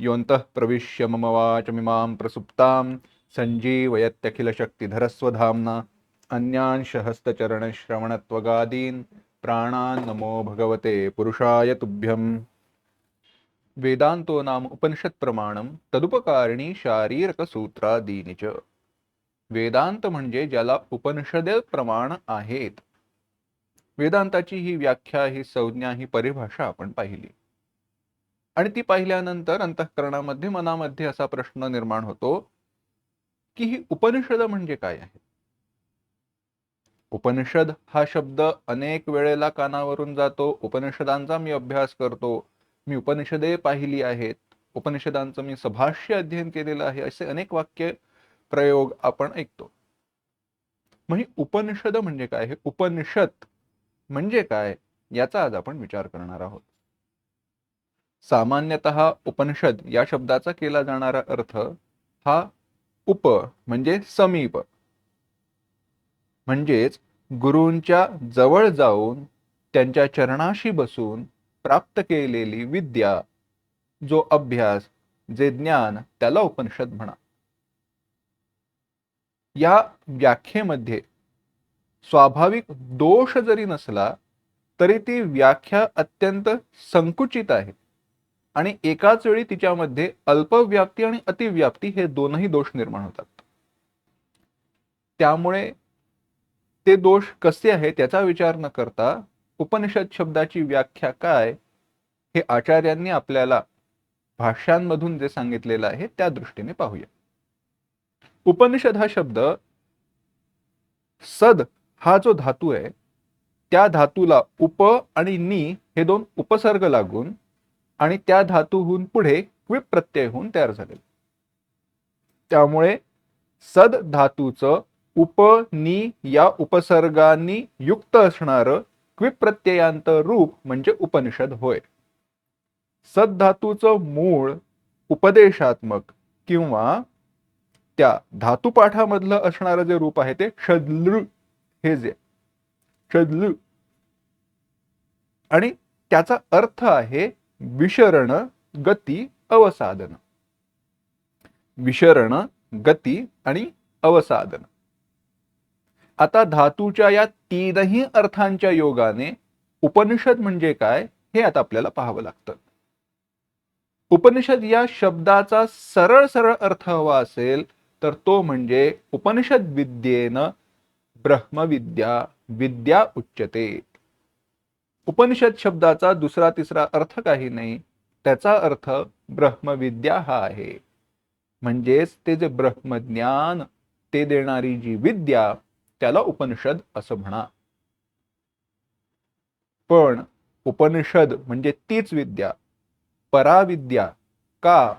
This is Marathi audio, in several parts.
योऽन्तः प्रविश्य मम वाचमिमां प्रसुप्तां सञ्जीवयत्यखिलशक्तिधरस्वधाम्ना अन्यांशहस्तचरणश्रवणत्वगादीन् प्राणान् नमो भगवते पुरुषाय तुभ्यम्। वेदान्तो नाम उपनिषत्प्रमाणं तदुपकारिणी शारीरकसूत्रादीनि च। वेदांत म्हणजे ज्याला उपनिषदे प्रमाण आहेत। वेदांताची ही व्याख्या ही संज्ञा ही परिभाषा आपण पाहिली। आणि ती पाहिल्यानंतर अंतःकरणामध्ये मनामध्ये असा प्रश्न निर्माण होतो की ही उपनिषद म्हणजे काय आहे? उपनिषद हा शब्द अनेक वेळेला कानावरून जातो. उपनिषदांचा मी अभ्यास करतो. मी उपनिषदे पाहिली आहेत. उपनिषदांचं मी सभाष्य अध्ययन केलेलं आहे. असे अनेक वाक्य प्रयोग आपण ऐकतो. म्हणजे उपनिषद म्हणजे काय? हे उपनिषद म्हणजे काय? याचा आज आपण विचार करणार आहोत. सामान्यतः उपनिषद या शब्दाचा केला जाणारा अर्थ हा उप म्हणजे समीप. म्हणजेच गुरूंच्या जवळ जाऊन त्यांच्या चरणाशी बसून प्राप्त केलेली विद्या जो अभ्यास जे ज्ञान त्याला उपनिषद म्हणा. या व्याख्येमध्ये स्वाभाविक दोष जरी नसला तरी ती व्याख्या अत्यंत संकुचित आहे. आणि एकाच वेळी तिच्यामध्ये अल्पव्याप्ती आणि अतिव्याप्ती हे दोनही दोष निर्माण होतात. त्यामुळे ते दोष कसे आहे त्याचा विचार न करता उपनिषद शब्दाची व्याख्या काय हे आचार्यांनी आपल्याला भाष्यांमधून जे सांगितलेलं आहे त्या दृष्टीने पाहूया. उपनिषद हा शब्द सद हा जो धातू आहे त्या धातूला उप आणि नी हे दोन उपसर्ग लागून आणि त्या धातूहून पुढे क्विप प्रत्यय होऊन तयार झाले. त्यामुळे सद धातूचं उप नी या उपसर्गांनी युक्त असणारं क्विप प्रत्ययांत रूप म्हणजे उपनिषद होय. सद धातूचं मूळ उपदेशात्मक किंवा त्या धातुपाठामधलं असणारं जे रूप आहे ते षदलृ हे जे षदलृ आणि त्याचा अर्थ आहे विशरण गती अवसाधन विशरण गती आणि अवसाधन आता धातूच्या या तीनही अर्थांच्या योगाने उपनिषद म्हणजे काय हे आता आपल्याला पाहावं लागतं. उपनिषद या शब्दाचा सरळ सरळ अर्थ हवा असेल तर तो म्हणजे उपनिषद विद्येनं ब्रह्मविद्या विद्या उच्चते उपनिषद शब्दाचा दुसरा तिसरा अर्थ काही नाही. त्याचा अर्थ ब्रह्मविद्या हा आहे. म्हणजेच ते जे ब्रह्मज्ञान ते देणारी जी विद्या त्याला उपनिषद असं म्हणा. पण उपनिषद म्हणजे तीच विद्या पराविद्या का?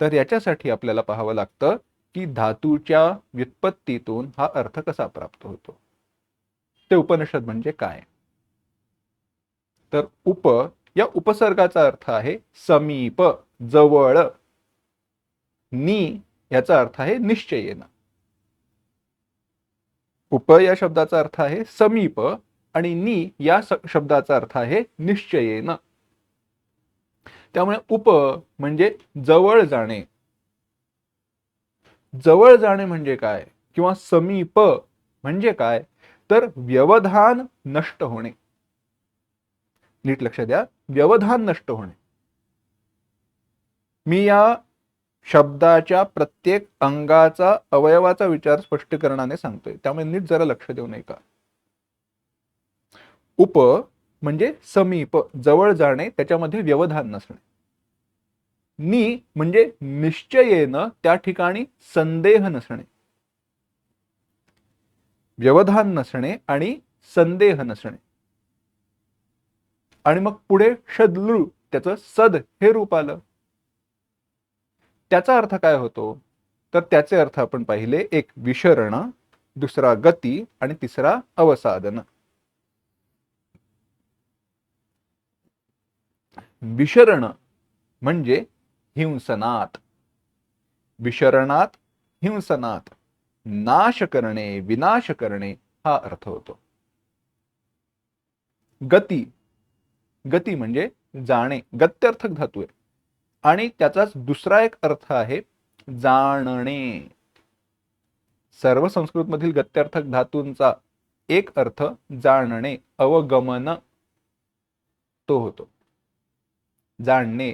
तर याच्यासाठी आपल्याला पाहावं लागतं की धातूच्या व्युत्पत्तीतून हा अर्थ कसा प्राप्त होतो. ते उपनिषद म्हणजे काय? तर उप या उपसर्गाचा अर्थ आहे समीप जवळ. नी याचा अर्थ आहे निश्चयेन उप या शब्दाचा अर्थ आहे समीप आणि नी या शब्दाचा अर्थ आहे निश्चयेन त्यामुळे उप म्हणजे जवळ जाणे. जवळ जाणे म्हणजे काय? किंवा समीप म्हणजे काय? तर व्यवधान नष्ट होणे. नीट लक्ष द्या. व्यवधान नष्ट होणे. मी या शब्दाच्या प्रत्येक अंगाचा अवयवाचा विचार स्पष्टीकरणाने सांगतोय. त्यामुळे नीट जरा लक्ष देऊ नये का उप म्हणजे समीप जवळ जाणे त्याच्यामध्ये व्यवधान नसणे. नी म्हणजे निश्चयेनं त्या ठिकाणी संदेह नसणे. व्यवधान नसणे आणि संदेह नसणे. आणि मग पुढे शदलू त्याचं सद हे रूप आलं. त्याचा अर्थ काय होतो? तर त्याचे अर्थ आपण पाहिले एक विशरण दुसरा गती आणि तिसरा अवसादन. विशरण म्हणजे हिंसनात. विशरणात हिंसनात. नाश करणे विनाश करणे हा अर्थ होतो. गती गती म्हणजे जाणे गत्यर्थक धातू आहे आणि त्याचाच दुसरा एक अर्थ आहे जाणणे. सर्व संस्कृत मधील गत्यर्थक धातूंचा एक अर्थ जाणणे अवगमन तो होतो. जाणणे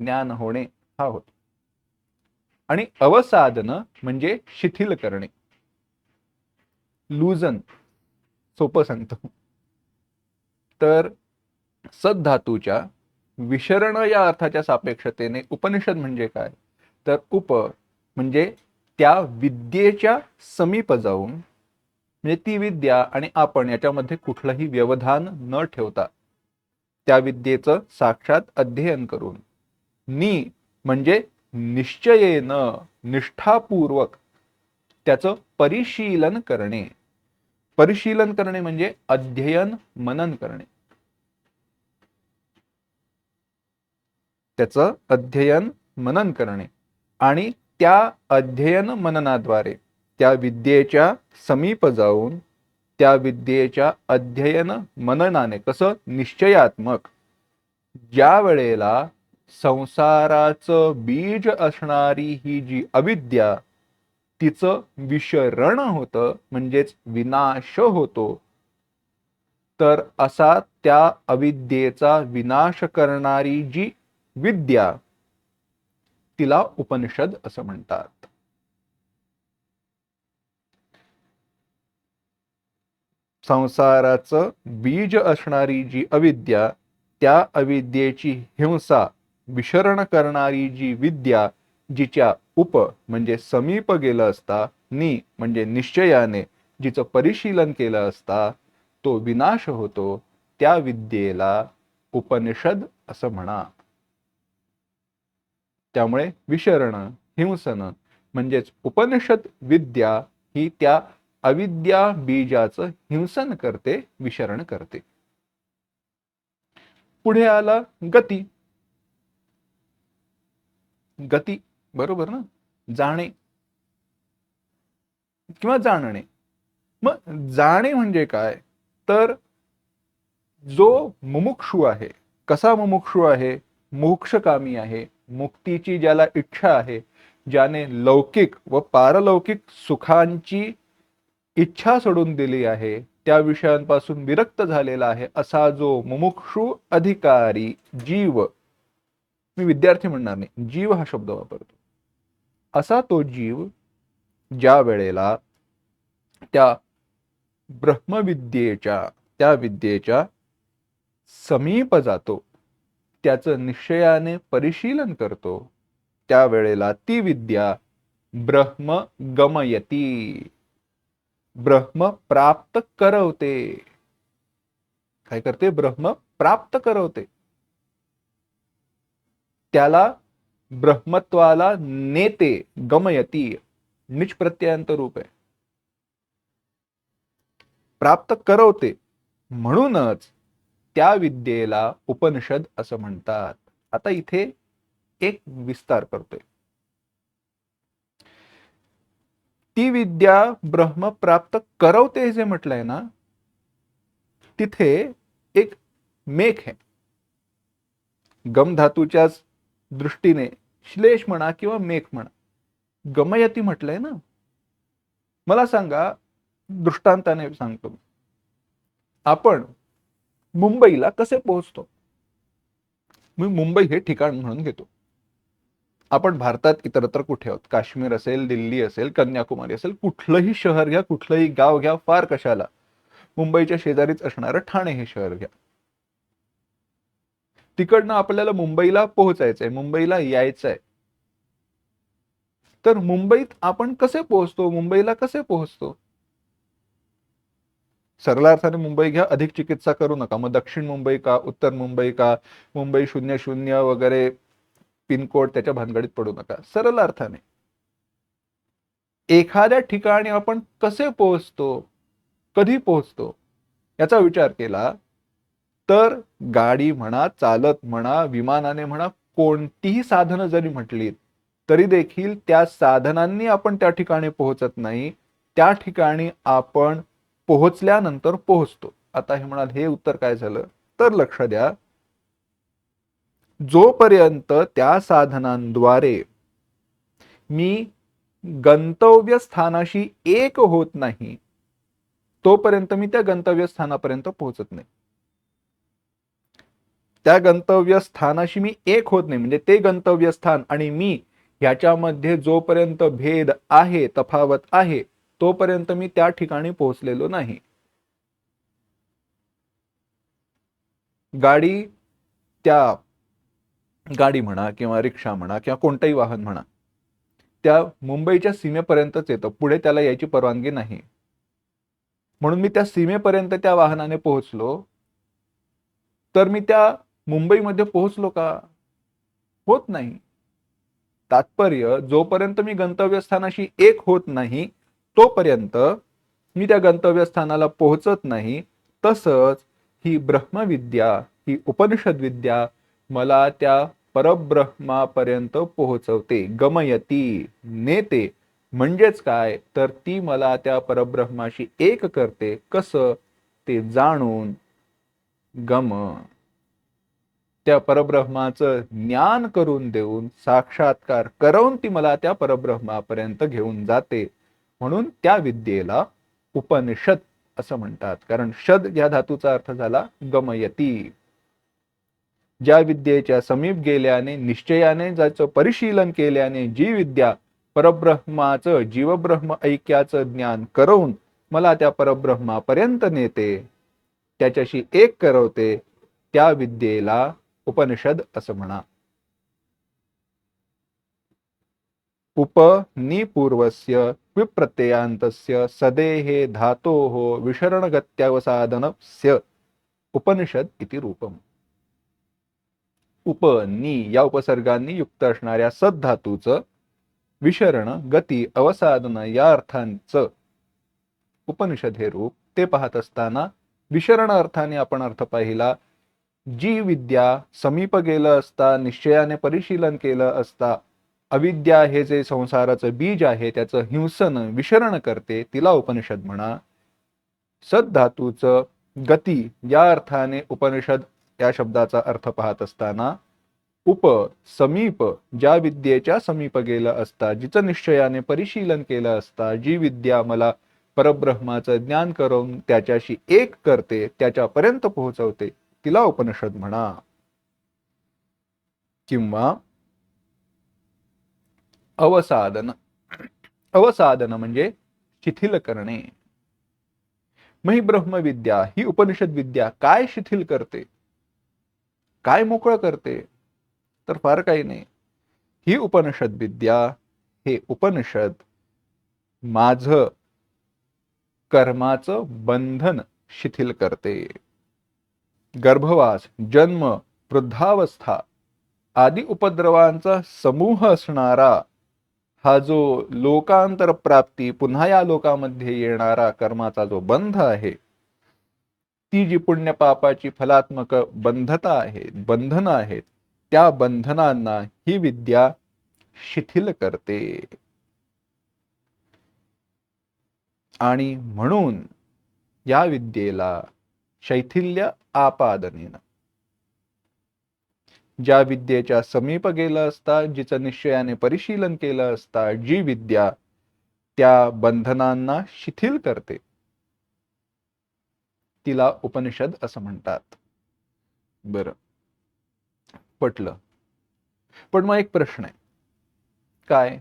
ज्ञान होणे हा होतो. आणि अवसाधन म्हणजे शिथिल करणे. लुजन सोपं सांगतो. तर सद्धातूच्या विशरण या अर्थाच्या सापेक्षतेने उपनिषद म्हणजे काय? तर उप म्हणजे त्या विद्येच्या समीप जाऊन म्हणजे ती विद्या आणि आपण याच्यामध्ये कुठलंही व्यवधान न ठेवता त्या विद्येचं साक्षात अध्ययन करून नि म्हणजे निश्चयेनं निष्ठापूर्वक त्याचं परिशीलन करणे. परिशीलन करणे म्हणजे अध्ययन मनन करणे. त्याचं अध्ययन मनन करणे आणि त्या अध्ययन मननाद्वारे त्या विद्येच्या समीप जाऊन त्या विद्येच्या अध्ययन मननाने कसं? निश्चयात्मक. ज्या वेळेला संसाराचं बीज असणारी ही जी अविद्या तिचं विशरण होतं म्हणजेच विनाश होतो तर असा त्या अविद्येचा विनाश करणारी जी विद्या तिला उपनिषद असं म्हणतात. संसाराचं बीज असणारी जी अविद्या त्या अविद्येची हिंसा विशरण करणारी जी विद्या जिच्या उप म्हणजे समीप गेलं असता नि म्हणजे निश्चयाने जिचं परिशीलन केलं असता तो विनाश होतो त्या विद्येला उपनिषद असं म्हणा. त्यामुळे विशरण हिंसन म्हणजेच उपनिषद विद्या ही त्या अविद्या बीजाचं हिंसन करते विशरण करते. पुढे आला गती. गती बरोबर ना? जाणे. किंवा जाणणे. मग जाणे म्हणजे काय? तर जो मुमुक्षू आहे कसा मुमुक्षू आहे? मोक्षकामी आहे. मुक्तीची ज्याला इच्छा आहे ज्याने लौकिक व पारलौकिक सुखांची इच्छा सोडून दिली आहे त्या विषयांपासून विरक्त झालेला आहे असा जो मुमुक्षू अधिकारी जीव मी विद्यार्थी म्हणणार नाही जीव हा शब्द वापरतो. असा तो जीव ज्या वेळेला त्या ब्रह्मविद्येच्या त्या विद्येच्या समीप जातो त्याचं निश्चयाने परिशीलन करतो. त्यावेळेला ती विद्या ब्रह्म गमयती. ब्रह्म प्राप्त करवते. काय करते? ब्रह्म प्राप्त करवते. त्याला ब्रह्मत्वाला नेते गमयती. निष्प्रत्ययांत रूप. आहे प्राप्त करवते. म्हणूनच त्या विद्येला उपनिषद असं म्हणतात. आता इथे एक विस्तार करतोय. ती विद्या ब्रह्म प्राप्त करवते जे म्हटलंय ना तिथे एक मेघ आहे. गम धातूच्याच दृष्टीने श्लेष म्हणा किंवा मेघ म्हणा. गमयती म्हटलंय ना. मला सांगा दृष्टांताने सांगतो आपण मुंबईला कसे पोहोचतो? मी मुंबई हे ठिकाण म्हणून घेतो. आपण भारतात इतरत्र कुठे आहोत? काश्मीर असेल दिल्ली असेल कन्याकुमारी असेल कुठलंही शहर घ्या कुठलंही गाव घ्या फार कशाला. मुंबईच्या शेजारीच असणारं ठाणे हे शहर घ्या. तिकडनं आपल्याला मुंबईला पोहोचायचंय मुंबईला यायचंय. तर मुंबईत आपण कसे पोहोचतो? मुंबईला कसे पोहोचतो? सरळ अर्थाने मुंबई घ्या अधिक चिकित्सा करू नका. मग दक्षिण मुंबई का उत्तर मुंबई का मुंबई शून्य शून्य वगैरे पिनकोड त्याच्या भानगडीत पडू नका. सरळ अर्थाने एखाद्या ठिकाणी आपण कसे पोहोचतो कधी पोहोचतो याचा विचार केला तर गाडी म्हणा चालत म्हणा विमानाने म्हणा कोणतीही साधनं जरी म्हटलीत तरी देखील त्या साधनांनी आपण त्या ठिकाणी पोहोचत नाही. त्या ठिकाणी आपण पोहोचल्यानंतर पोहोचतो. आता हे म्हणाल हे उत्तर काय झालं? तर लक्ष द्या. जोपर्यंत त्या साधनांद्वारे मी गंतव्य स्थानाशी एक होत नाही तोपर्यंत मी त्या गंतव्य स्थानापर्यंत पोहोचत नाही. त्या गंतव्य स्थानाशी मी एक होत नाही म्हणजे ते गंतव्य स्थान आणि मी ह्याच्यामध्ये जोपर्यंत भेद आहे तफावत आहे तोपर्यंत मी त्या ठिकाणी पोहोचलेलो नाही. गाडी त्या गाडी म्हणा किंवा रिक्षा म्हणा किंवा कोणतंही वाहन म्हणा त्या मुंबईच्या सीमेपर्यंतच येतं. पुढे त्याला यायची परवानगी नाही. म्हणून मी त्या सीमेपर्यंत त्या वाहनाने पोहोचलो. तर मी त्या मुंबईमध्ये पोहोचलो का? होत नाही. तात्पर्य जोपर्यंत मी गंतव्यस्थानाशी एक होत नाही तोपर्यंत मी त्या गंतव्यस्थानाला पोहोचत नाही. तसंच ही ब्रह्मविद्या ही उपनिषद विद्या मला त्या परब्रह्मापर्यंत पोहोचवते. गमयती नेते. म्हणजेच काय? तर ती मला त्या परब्रह्माशी एक करते. कसं? ते जाणून गम. त्या परब्रह्माचं ज्ञान करून देऊन साक्षात्कार करवून ती मला त्या परब्रह्मापर्यंत घेऊन जाते. म्हणून त्या विद्येला उपनिषद असं म्हणतात. कारण शद या धातूचा अर्थ झाला गमयती. ज्या विद्येच्या समीप गेल्याने निश्चयाने ज्याचं परिशीलन केल्याने जी विद्या परब्रह्माचं जीवब्रह्म ऐक्याचं ज्ञान करवून मला त्या परब्रह्मापर्यंत नेते त्याच्याशी एक करवते त्या विद्येला उपनिषद असं म्हणा. उप निपूर्वस्य विप्रत्ययांतस्य सदेहे धातोः विशरणगत्यावसादनस्य उपनिषद इति रूपम। उप या उपसर्गांनी युक्त असणाऱ्या सद्धातूचं विशरण गती अवसादन या अर्थांचं उपनिषद हे रूप ते पाहत असताना विशरण अर्थाने आपण अर्थ पाहिला जी विद्या समीप गेलं असता निश्चयाने परिशीलन केलं असता अविद्या हे जे संसाराचं बीज आहे त्याचं हिंसन विशरण करते तिला उपनिषद म्हणा. सद्धातूचं गती या अर्थाने उपनिषद या शब्दाचा अर्थ पाहत असताना उप समीप ज्या विद्येच्या समीप गेलं असता जिचं निश्चयाने परिशीलन केलं असता जी विद्या मला परब्रह्माचं ज्ञान करून त्याच्याशी एक करते त्याच्यापर्यंत पोहोचवते तिला उपनिषद म्हणा. किंवा अवसादन. अवसादन म्हणजे शिथिल करणे. मग ही ब्रह्मविद्या ही उपनिषद विद्या काय शिथिल करते? काय मोकळं करते? तर फार काही नाही. ही उपनिषद विद्या हे उपनिषद माझ कर्माचं बंधन शिथिल करते. गर्भवास जन्म वृद्धावस्था आदी उपद्रवांचा समूह असणारा हा जो लोकांतर प्राप्ती पुन्हा या लोकामध्ये येणारा कर्माचा जो बंध आहे ती जी पुण्य पापाची फलात्मक बंधता आहे बंधनं आहेत त्या बंधनांना ही विद्या शिथिल करते. आणि म्हणून या विद्येला शैथिल्य आपादनेनं ज्या विद्येच्या समीप गेलं असता जिचं निश्चयाने परिशीलन केलं असता जी विद्या त्या बंधनांना शिथिल करते. तिला उपनिषद असं म्हणतात. बर. पटलं. पण मग एक प्रश्न आहे. काय?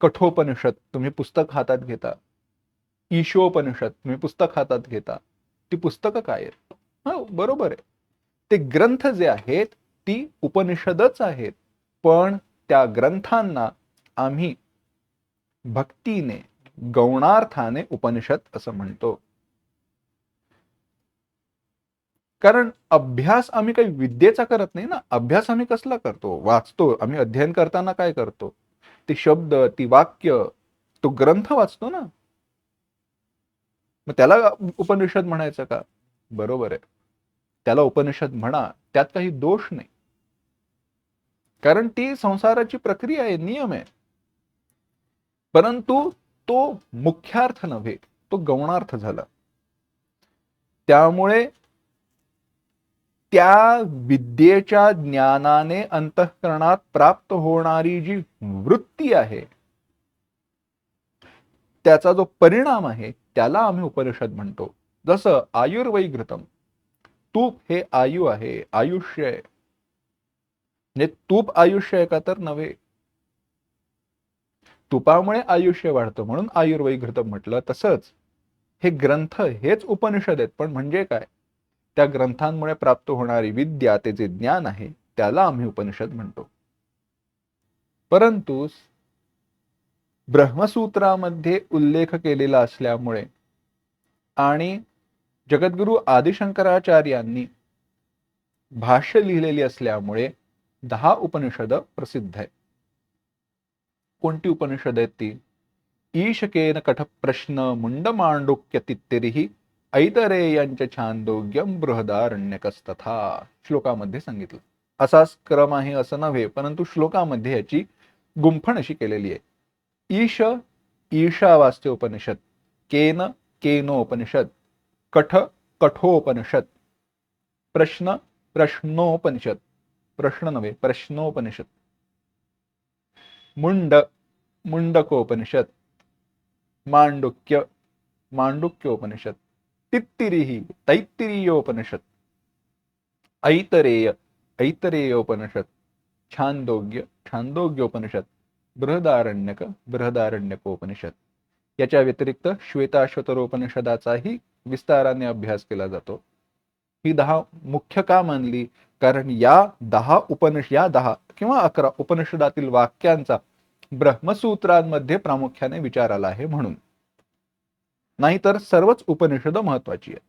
कठोपनिषद तुम्ही पुस्तक हातात घेता? ईशोपनिषद तुम्ही पुस्तक हातात घेता? ती पुस्तकं काय आहेत? हा बरोबर आहे. ते ग्रंथ जे आहेत ती उपनिषदच आहेत. पण त्या ग्रंथांना आम्ही भक्तीने गौणार्थाने उपनिषद असं म्हणतो. कारण अभ्यास आम्ही काही विद्येचा करत नाही ना. अभ्यास आम्ही कसला करतो? वाचतो. आम्ही अध्ययन करताना काय करतो? ते शब्द ती वाक्य तो ग्रंथ वाचतो ना. मग त्याला उपनिषद म्हणायचं का? बरोबर आहे. त्याला उपनिषद म्हणा. त्यात काही दोष नाही. कारण ती संसाराची प्रक्रिया आहे नियम आहे. परंतु तो मुख्यार्थ नव्हे तो गौणार्थ झाला. त्यामुळे त्या विद्येच्या ज्ञानाने अंतःकरणात प्राप्त होणारी जी वृत्ती आहे त्याचा जो परिणाम आहे त्याला आम्ही उपनिषद म्हणतो. जसं आयुर्वैघृतम तूप हे आयु आहे आयुष्य आहे. म्हणजे तूप आयुष्य आहे का तर नव्हे. तुपामुळे आयुष्य वाढतं म्हणून आयुर्वैघृत म्हटलं तसंच. हे ग्रंथ हेच उपनिषद आहेत पण म्हणजे काय? त्या ग्रंथांमुळे प्राप्त होणारी विद्या ते जे ज्ञान आहे त्याला आम्ही उपनिषद म्हणतो. परंतु ब्रह्मसूत्रामध्ये उल्लेख केलेला असल्यामुळे आणि जगद्गुरु आदिशंकराचार्यांनी भाष्य लिहिलेली असल्यामुळे दहा उपनिषद प्रसिद्ध आहे कोणती उपनिषद आहेत ती? ईशकेन कठ प्रश्न मुंड मांडुक्य तित्तेरीही ऐतरे यांच्या छानदोग्यम बृहदारण्यकस्तथा श्लोकामध्ये सांगितलं. असाच क्रम आहे असं नव्हे परंतु श्लोकामध्ये याची गुंफण अशी केलेली आहे. ईश ईशावास्ते उपनिषद केन केनोपनिषद कठ कठोपनिषद प्रश्न प्रश्नोपनिषद. प्रश्न नव्हे प्रश्नोपनिषद. मुंड मुंडकोपनिषद. मांडुक्य मांडुक्योपनिषद. तित्तिरिही तैत्तिरीयोपनिषद. ऐतरेय ऐतरेयोपनिषद. छांदोग्य छांदोग्योपनिषद. बृहदारण्यक बृहदारण्यकोपनिषद. याच्या व्यतिरिक्त श्वेताश्वतरोपनिषदाचाही विस्ताराने अभ्यास केला जातो. ही दहा मुख्य का मानली कारण या दहा उपनिष या दहा किंवा अकरा उपनिषदातील वाक्यांचा ब्रह्मसूत्रांमध्ये प्रामुख्याने विचार आला आहे म्हणून. नाहीतर सर्वच उपनिषद महत्वाची आहे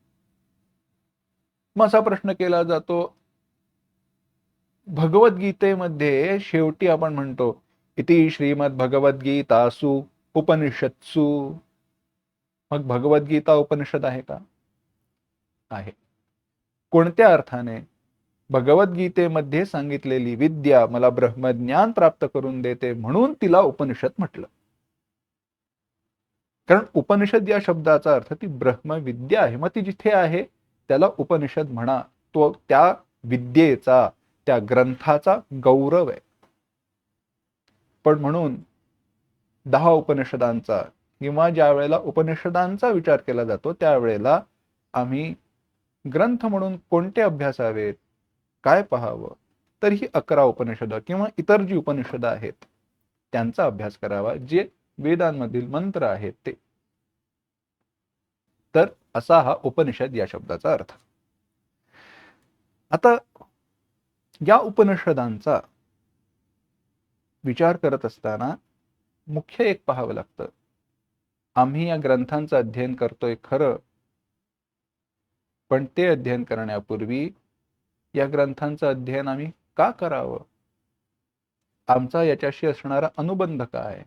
मग असा प्रश्न केला जातो भगवद्गीतेमध्ये शेवटी आपण म्हणतो इति श्रीमद भगवद्गीतासु उपनिषत्सु. मग भगवद्गीता उपनिषद आहे का? आहे. कोणत्या अर्थाने? भगवद्गीतेमध्ये सांगितलेली विद्या मला ब्रह्मज्ञान प्राप्त करून देते म्हणून तिला उपनिषद म्हटलं. कारण उपनिषद या शब्दाचा अर्थ ती ब्रह्मविद्या आहे. मग ती जिथे आहे त्याला उपनिषद म्हणा. तो त्या विद्येचा त्या ग्रंथाचा गौरव आहे. पण म्हणून दहा उपनिषदांचा किंवा ज्या वेळेला उपनिषदांचा विचार केला जातो त्यावेळेला आम्ही ग्रंथ म्हणून कोणते अभ्यासावेत? काय पहावं? तर ही अकरा उपनिषदं किंवा इतर जी उपनिषदं आहेत त्यांचा अभ्यास करावा जे वेदांमधील मंत्र आहेत ते. तर असा हा उपनिषद या शब्दाचा अर्थ. आता या उपनिषदांचा विचार करत असताना मुख्य एक पाहावं लागतं. आम्ही या ग्रंथांचं अध्ययन करतोय खरं पण ते अध्ययन करण्यापूर्वी या ग्रंथांचं अध्ययन आम्ही का करावं? आमचा याच्याशी असणारा अनुबंध काय?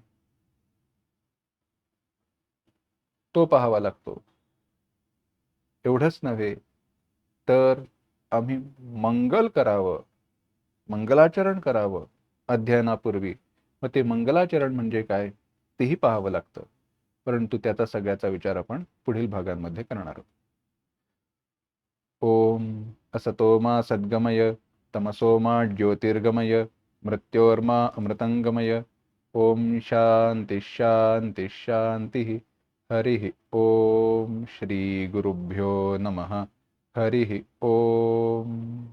तो पाहावा लागतो. एवढंच नव्हे तर आम्ही मंगल करावं मंगलाचरण करावं अध्ययनापूर्वी. मग ते मंगलाचरण म्हणजे काय तेही पाहावं लागतं. परंतु त्याचा सगळ्याचा विचार आपण पुढील भागांमध्ये करणार आहोत. ओम असतोमा सद्गमय तमसोमा ज्योतिर्गमय मृत्योर्मा अमृतंगमय। ओम शांती शांती शांती। हरि ओम श्री गुरुभ्यो नमः। हरि ओम।